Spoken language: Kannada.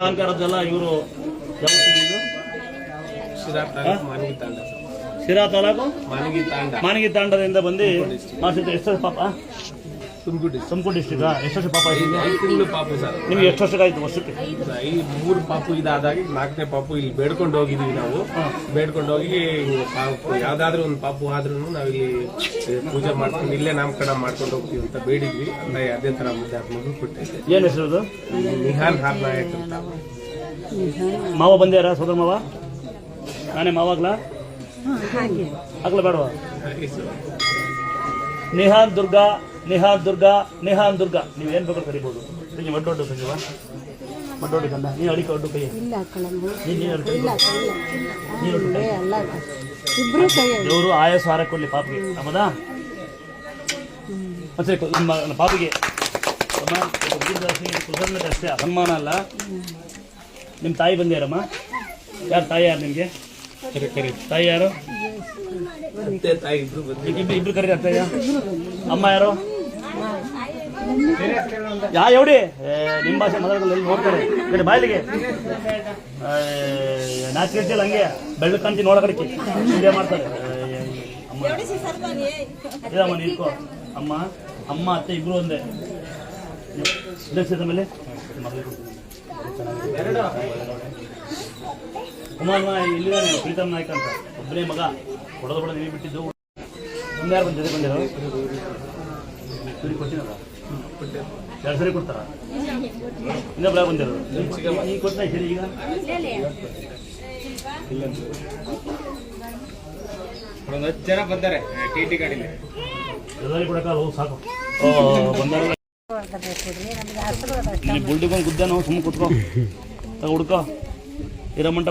ಅಲಂಕಾರದ್ದೆಲ್ಲ ಇವರು ಶಿರಾ ತಾಲೂಕು ಮಾನಗಿ ತಾಂಡದಿಂದ ಬಂದು ಮಾಡಿಸಿದ್ರೆ ಎಷ್ಟು ಪಾಪ. ತುಮಕೂರು ತುಮಕೂರು ಡಿಸ್ಟಿಕ್ ಎಷ್ಟು ವರ್ಷ ಪಾಪ ಐದು ತಿಂಗಳು ಪಾಪು ಸರ್. ನಿಮ್ಗೆ ಎಷ್ಟು ಆಯ್ತು ವರ್ಷಕ್ಕೆ? ಈ ಮೂರು ಪಾಪು ಇದಾದಾಗ ನಾಲ್ಕನೇ ಪಾಪು ಇಲ್ಲಿ ಬೇಡ್ಕೊಂಡು ಹೋಗಿದೀವಿ ನಾವು. ಬೇಡ್ಕೊಂಡು ಹೋಗಿ ಹಿಂಗೆ ಪಾಪು ಯಾವ್ದಾದ್ರು ಒಂದು ಪಾಪು ಆದ್ರೂ ನಾವಿಲ್ಲಿ ಪೂಜೆ ಮಾಡ್ಕೊಂಡು ಇಲ್ಲೇ ನಾಮಕರಣ ಮಾಡ್ಕೊಂಡು ಹೋಗ್ತೀವಿ ಅಂತ ಬೇಡಿದ್ವಿ. ಅಂದ್ರೆ ಅದೇ ತರ ಮುದ್ದೆ ಮಗು ಏನು ಹೆಸರು ನಿಹಾನ್ ಹಾರ್ ನಾಯಕ್ ಅಂತ. ಮಾವ ಬಂದ್ಯಾರ ಸೋದರ ಮಾವ? ನಾನೇ ಮಾವಾಗ್ಲಾ? ಆಗ್ಲ ಬೇಡವಾ? ಹಾಗೆ ಸರ್. ನಿಹಾನ್ ದುರ್ಗಾ ನಿಹಾನ್ ದುರ್ಗಾ ನಿಹಾನ್ ದುರ್ಗಾ. ನೀವು ಏನು ಬೇಕಾದ್ರೂ ಕರಿಬೋದು. ನಿಮಗೆ ಒಡ್ಡೊಡ್ಡು ಸಂಜೀವ ಒಡ್ಡೊಡ್ಡು ಕಂದ ನೀನು ಅಡಿಕೆ ಒಡ್ಡು ಕೈ ಇಲ್ಲ ನೀನು ದೇವರು ಆಯಸ್ಸು ಹಾರ ಕೊಡ್ಲಿ ಪಾಪಿಗೆ. ಹೌದಾ ಮತ್ತೆ ನಿಮ್ಮ ಪಾಪಿಗೆ. ಅಷ್ಟೇ ಸನ್ಮಾನ ಅಲ್ಲ? ನಿಮ್ಮ ತಾಯಿ ಬಂದ್ಯಾರಮ್ಮ ಯಾರು ತಾಯಿ ಯಾರು ನಿಮಗೆ? ಕರಿ ಕರಿ. ತಾಯಿ ಯಾರು? ಇಬ್ರು ಕರಿ ಇಬ್ರು ಇಬ್ರು ಕರೀರಿ ಅತ್ತಯ್ಯ ಅಮ್ಮ ಯಾರು? ಯಾ ಎವಡಿ ನಿಮ್ಮ ಭಾಷೆ ಮಾತಾಡೋದು ಎಲ್ಲಿ ನೋಡ್ತಾರೆ ಕಡೆ ಬಾಯ್ಲಿಗೆ. ನಾಚಿಕೆ ಹಂಗೆ ಬೆಳ್ಳು ಕಂತಿ ನೋಡಕಡಿಕೆ ಹಿಂಗೆ ಮಾಡ್ತಾರೆ. ಅಮ್ಮ. ನಿಂತ್ಕೋ ಅಮ್ಮ ಅಮ್ಮ ಅತ್ತೆ ಇಬ್ರು ಒಂದೇ. ಮೇಲೆ? ಕುಮಾರ್ ಇಲ್ಲಿ ಪ್ರೀತಮ್ ನಾಯ್ಕ ಅಂತ. ಒಬ್ಬನೇ ಮಗ. ಕೊಡೋದು ಕೂಡ ನೀವು ಬಿಟ್ಟಿದ್ದು. ಮುಂದೆ ಯಾರು ಬಂದ ಜೊತೆ ಬಂದಿರೋ ಕೊಟ್ಟಿನಲ್ಲ ಎರಡು ಸರಿ ಕೊಡ್ತಾರ? ಇನ್ನೊಬ್ಬ ಬಂದಿರೋದು? ಈಗ ಕೊಡ್ತಾ ಈಗ. ಒಂದು ಹತ್ತು ಜನ ಬಂದಾರೆ ಟಿ ಟಿ ಗಾಡಿಲಿ. ಎಲ್ಲರಿಗೂ ಕೊಡಕ್ಕಲ್ಲ ಹೋಗಿ ಸಾಕು. ಓ ಬಂದಾರ. ಇಲ್ಲಿ ಬುಲ್ಡಿಗೆ ಒಂದು ಗುದ್ದ ನಾವು ಸುಮ್ಮನೆ ಕುತ್ಕೋ ಹುಡ್ಕೋ. ಇರೋ ಮಟ್ಟ